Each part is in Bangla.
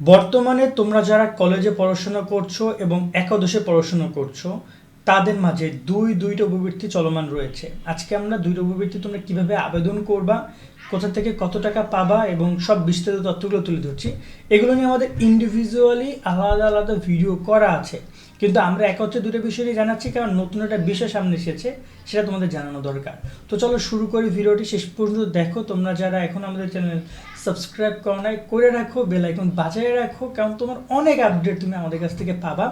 বর্তমানে তোমরা যারা কলেজে পড়াশোনা করছ এবং একাদশে পড়াশোনা করছ, তাদের মাঝে দুই, দুইটা উপবৃত্তি চলমান রয়েছে। আজকে আমরা দুইটা উপবৃত্তি তোমরা কীভাবে আবেদন করবা, কোথা থেকে কত টাকা পাবা এবং সব বিস্তারিত তথ্যগুলো তুলে ধরছি। এগুলো নিয়ে আমাদের ইন্ডিভিজুয়ালি আলাদা আলাদা ভিডিও করা আছে। কিন্তু আমরা এক হচ্ছে দুটো বিষয় নিয়ে জানাচ্ছি, কারণ নতুন একটা বিষয় সামনে এসেছে, সেটা তোমাদের জানানো দরকার। তো চলো শুরু করি ভিডিওটি, শেষ পর্যন্ত দেখো, তোমরা যারা এখন আমাদের চ্যানেল সাবস্ক্রাইব করো নাই, করে রাখো বেল আইকন বাজায় রাখো, কারণ তোমার অনেক আপডেট তুমি আমাদের কাছ থেকে পাবা।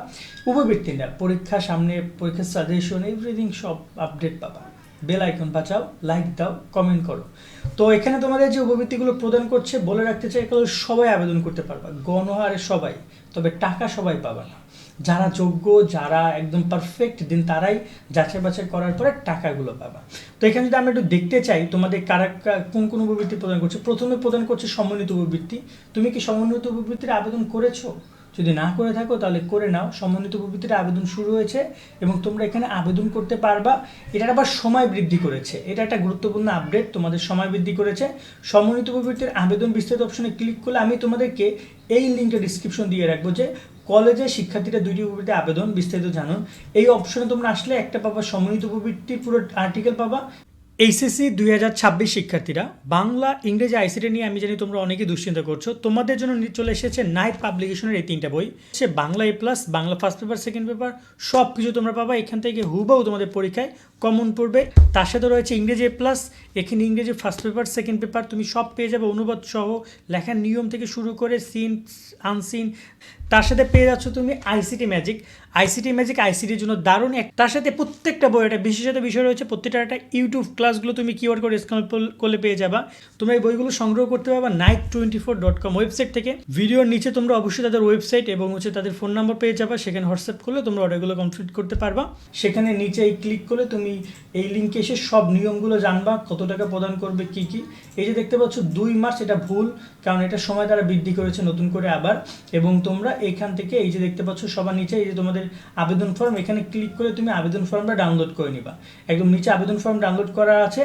উপবৃত্তি না পরীক্ষা সামনে পরীক্ষার সাজেশন এভরিথিং সব আপডেট পাবা। বেল আইকন বাঁচাও লাইক দাও কমেন্ট করো। তো এখানে তোমাদের যে উপবৃত্তিগুলো প্রদান করছে, বলে রাখতে চাই, এগুলো সবাই আবেদন করতে পারবা। গণহারে সবাই, তবে টাকা সবাই পাবা না। যারা যোগ্য, যারা একদম পারফেক্ট দিন তারাই যাচাই বাছাই করার পরে টাকাগুলো পাবা। তো এখানে যদি আমরা একটু দেখতে চাই, তোমাদের কারা কোন কোন উপবৃত্তি প্রদান করছে? প্রথমে প্রদান করছে সমন্বিত উপবৃত্তি। তুমি কি সমন্বিত উপবৃত্তির আবেদন করেছ? যদি না করে থাকো, তাহলে করে নাও। সমন্বিত উপবৃত্তির আবেদন শুরু হয়েছে এবং তোমরা এখানে আবেদন করতে পারবা। এটার আবার সময় বৃদ্ধি করেছে। এটা একটা গুরুত্বপূর্ণ আপডেট তোমাদের সময় বৃদ্ধি করেছে। সমন্বিত উপবৃত্তির আবেদন বিস্তারিত অপশনে ক্লিক করলে আমি তোমাদেরকে এই লিঙ্কটা ডিসক্রিপশন দিয়ে রাখব যে কলেজে শিক্ষার্থীরা দুইটি উপবৃত্তি আবেদন, বিস্তারিত জানুন। এই অপশনে তোমরা আসলে একটা পাবা সমন্বিত উপবৃত্তির পুরো আর্টিকেল পাবা। এইচএসসি দুই হাজার ছাব্বিশ শিক্ষার্থীরা, বাংলা, ইংরেজি, আইসিটি নিয়ে আমি জানি তোমরা অনেকে দুশ্চিন্তা করছ। তোমাদের জন্য চলে এসেছে নাইট পাবলিকেশনের এই তিনটা বই। সে Bangla A plus Bangla first paper second paper সব কিছু তোমরা পাবা। এখান থেকে হুবাও তোমাদের পরীক্ষায় কমন পড়বে। তার সাথে রয়েছে ইংরেজি এ প্লাস এখানে ইংরেজি ফার্স্ট পেপার সেকেন্ড পেপার তুমি সব পেয়ে যাবে। অনুবাদ সহ লেখার নিয়ম থেকে শুরু করে সিন আনসিন তার সাথে পেয়ে যাচ্ছ তুমি আইসিটি ম্যাজিক আইসিটি ম্যাজিক আইসিটির জন্য দারুণ এক তার সাথে প্রত্যেকটা বই, একটা বিশেষত বিষয় রয়েছে, প্রত্যেকটা একটা ইউটিউব ক্লাসগুলো তুমি কিওয়ার্ড করে স্ক্যান করলে পেয়ে যাবা। তোমরা এই বইগুলো সংগ্রহ করতে পারবা night twenty four dot com website থেকে। ভিডিওর নিচে তোমরা অবশ্যই তাদের ওয়েবসাইট এবং হচ্ছে তাদের ফোন নাম্বার পেয়ে যাবা। সেখানে হোয়াটসঅ্যাপ করলে তোমরা অর্ডারগুলো কমপ্লিট করতে পারবা। সেখানে নিচে এই ক্লিক করলে তুমি এই লিঙ্কে এসে সব নিয়মগুলো জানবা, কত টাকা প্রদান করবে, কি কি। এই যে দেখতে পাচ্ছ, দুই মার্চ এটা ভুল, কারণ এটা সময় তারা বৃদ্ধি করেছে নতুন করে আবার। এবং তোমরা এখান থেকে এই যে দেখতে পাচ্ছ সবার নিচে এই যে তোমাদের আবেদন ফর্ম এখানে ক্লিক করে তুমি আবেদন ফর্মটা ডাউনলোড করে নিবা। একদম নিচে আবেদন ফর্ম ডাউনলোড করা আছে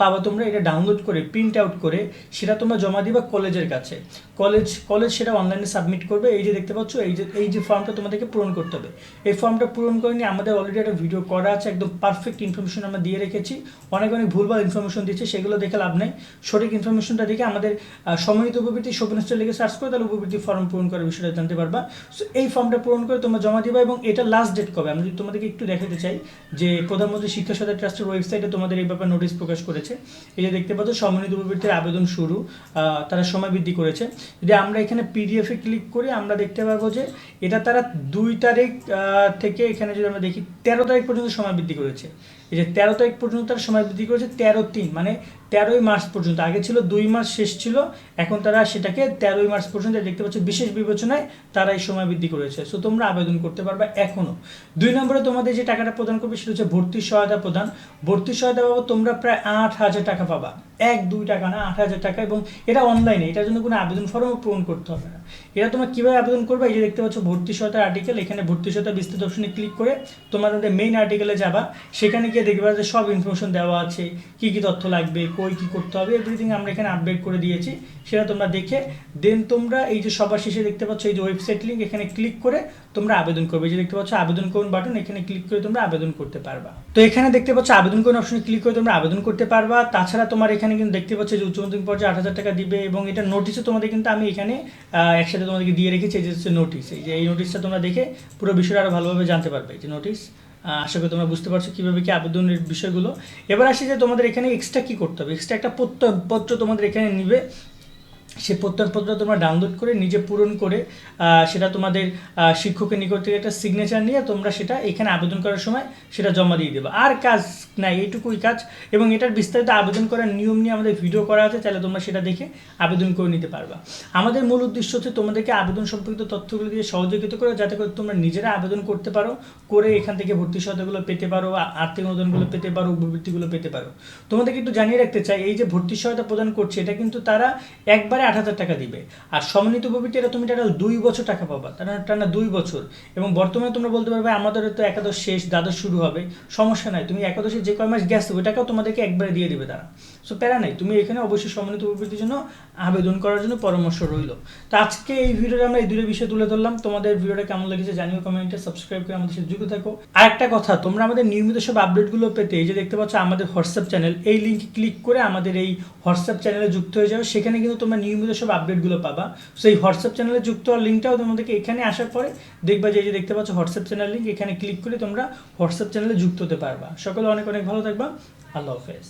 পাবা তোমরা এটা ডাউনলোড করে প্রিন্ট আউট করে, সেটা তোমরা জমা দিবা কলেজের কাছে। কলেজ কলেজ সেটা অনলাইনে সাবমিট করবে, এই যে দেখতে পাচ্ছ, এই যে এই যে ফর্মটা তোমাদেরকে পূরণ করতে হবে। এই ফর্মটা পূরণ করে নিয়ে আমাদের অলরেডি একটা ভিডিও করা আছে, একদম পারফেক্ট ইনফরমেশন আমরা দিয়ে রেখেছি। অনেক অনেক ভুলভাল ইনফরমেশন দিচ্ছে সেগুলো দেখে লাভ নেই। সঠিক ইনফরমেশনটা দেখে আমাদের সম্মানিত উপবৃত্তি শোভনস্টার লিখে সার্চ করে, তাহলে উপবৃত্তি ফর্ম পূরণ করার বিষয়টা জানতে পারবা সো এই ফর্মটা পূরণ করে তোমরা জমা দিবা এবং এটা লাস্ট ডেট কবে? আমি যদি তোমাদেরকে একটু দেখাতে চাই যে প্রধানমন্ত্রী শিক্ষা সদা ট্রাস্টের ওয়েবসাইটে তোমাদের এই ব্যাপারে নোটিশ প্রকাশ করেছে। এই যে দেখতে পাচ্ছ সম্মানিত উপবৃত্তির আবেদন শুরু। তারা সময় বৃদ্ধি করেছে। যদি আমরা এখানে পিডিএফে ক্লিক করি, আমরা দেখতে পাবো যে এটা তারা দুই তারিখ থেকে এখানে যদি আমরা দেখি, তেরো তারিখ পর্যন্ত সময় বৃদ্ধি করেছে। এই যে তেরো তারিখ পর্যন্ত তারা সময় বৃদ্ধি করেছে, তেরো তিন মানে তেরোই মার্চ পর্যন্ত। আগে ছিল দুই মাস শেষ ছিল, এখন তারা সেটাকে তেরোই মার্চ পর্যন্ত দেখতে পাচ্ছ বিশেষ বিবেচনায় তারা এই সময় বৃদ্ধি করেছে। সো তোমরা আবেদন করতে পারবে এখনও দুই নম্বরে তোমাদের যে টাকাটা প্রদান করবে, সেটা হচ্ছে ভর্তি সহায়তা প্রদান। ভর্তি সহায়তা পাবো তোমরা প্রায় আট হাজার টাকা পাবা। এক, দুই টাকা না, আট হাজার টাকা এবং এটা অনলাইনে এটার জন্য কোনো আবেদন ফর্মও পূরণ করতে হবে না। এটা তোমরা কীভাবে আবেদন করবে? এই যে দেখতে পাচ্ছ, ভর্তি সহায়তার আর্টিকেল এখানে ভর্তি সহায়তা বিস্তৃত অপশনে ক্লিক করে তোমাদের মেইন আর্টিকেলে যাবা। সেখানে গিয়ে দেখবে যে সব ইনফরমেশন দেওয়া আছে, কি কি তথ্য লাগবে, কই কি করতে হবে এভরিথিং আমরা এখানে আপডেট করে দিয়েছি। সেটা তোমরা দেখে দেন তোমরা এই যে সবার শেষে দেখতে পাচ্ছ, এই যে ওয়েবসাইট লিঙ্ক এখানে ক্লিক করে তোমরা আবেদন করবে। যে দেখতে পাচ্ছ, আবেদন করুন বাটন এখানে ক্লিক করে তোমরা আবেদন করতে পারবা। তো এখানে দেখতে পাচ্ছ, আবেদন করুন অপশনে ক্লিক করে তোমরা আবেদন করতে পারবা। তাছাড়া তোমার এখানে কিন্তু দেখতে পাচ্ছ যে উচ্চ মাধ্যমিক পর্যায়ে আট হাজার টাকা দিবে এবং এটা নোটিশও তোমাদের কিন্তু আমি এখানে একসাথে তোমাদেরকে দিয়ে রেখেছি যে হচ্ছে নোটিশ এই যে এই নোটিশটা তোমরা দেখে পুরো বিষয়টা আরও ভালোভাবে জানতে পারবে যে নোটিশ আশা করি তোমরা বুঝতে পারছ কীভাবে কি আবেদনের বিষয়গুলো। এবার আসি যে তোমাদের এখানে এক্সট্রা কী করতে হবে? এক্সট্রা একটা প্রত্যয়পত্র তোমাদের এখানে নিবে। সেই প্রত্যয়নপত্র তোমরা ডাউনলোড করে নিজে পূরণ করে সেটা তোমাদের শিক্ষকের নিকট থেকে একটা সিগনেচার নিয়ে তোমরা সেটা এখানে আবেদন করার সময় সেটা জমা দিয়ে দেবে। আর কাজ নাই, এইটুকুই কাজ। এবং এটার বিস্তারিত আবেদন করার নিয়ম নিয়ে আমাদের ভিডিও করা আছে, তাহলে তোমরা সেটা দেখে আবেদন করে নিতে পারবা। আমাদের মূল উদ্দেশ্য হচ্ছে তোমাদেরকে আবেদন সম্পর্কিত তথ্যগুলো দিয়ে সহযোগিতা করে, যাতে করে তোমরা নিজেরা আবেদন করতে পারো, করে এখান থেকে ভর্তি সহায়তাগুলো পেতে পারো, আর্থিক অনুদানগুলো পেতে পারো, উপবৃত্তিগুলো পেতে পারো। তোমাদেরকে একটু জানিয়ে রাখতে চাই, এই যে ভর্তি সহায়তা প্রদান করছে, এটা কিন্তু তারা একবারে আট হাজার টাকা দিবে। আর সমন্বিত উপবৃত্তি এটা তুমি টাকা দুই বছর টাকা পাবা। টানা টানা দুই বছর। এবং বর্তমানে তোমরা বলতে পারবে, আমাদের তো একাদশ শেষ, দ্বাদশ শুরু হবে। সমস্যা নাই, তুমি একাদশে যে কয় মাস গেছো ওই টাকাও তোমাদেরকে একবারে দিয়ে দিবে তারা। সো প্যারা নেই। তুমি এখানে অবশ্যই সম্মানিত উপবৃত্তির জন্য আবেদন করার জন্য পরামর্শ রইল। তো আজকে এই ভিডিওতে আমরা এই দুটো বিষয় তুলে ধরলাম। তোমাদের ভিডিওটা কেমন লেগেছে জানিও কমেন্টে সাবস্ক্রাইব করে আমাদের সাথে যুক্ত থাকো। আর একটা কথা, তোমরা আমাদের নিয়মিত সব আপডেটগুলো পেতে এই যে দেখতে পাচ্ছ আমাদের হোয়াটসঅ্যাপ চ্যানেল, এই লিঙ্ক ক্লিক করে আমাদের এই হোয়াটসঅ্যাপ চ্যানেলে যুক্ত হয়ে যাবে। সেখানে কিন্তু তোমরা নিয়মিত সব আপডেটগুলো পাবা। সেই হোয়াটসঅ্যাপ চ্যানেলে যুক্ত হওয়ার লিঙ্কটাও তোমাদেরকে এখানে আসার পরে দেখবা যে এই যে দেখতে পাচ্ছ হোয়াটসঅ্যাপ চ্যানেল লিঙ্ক এখানে ক্লিক করে তোমরা হোয়াটসঅ্যাপ চ্যানেলে যুক্ত হতে পারবা। সকলে অনেক অনেক ভালো থাকবা। আল্লাহ হাফেজ।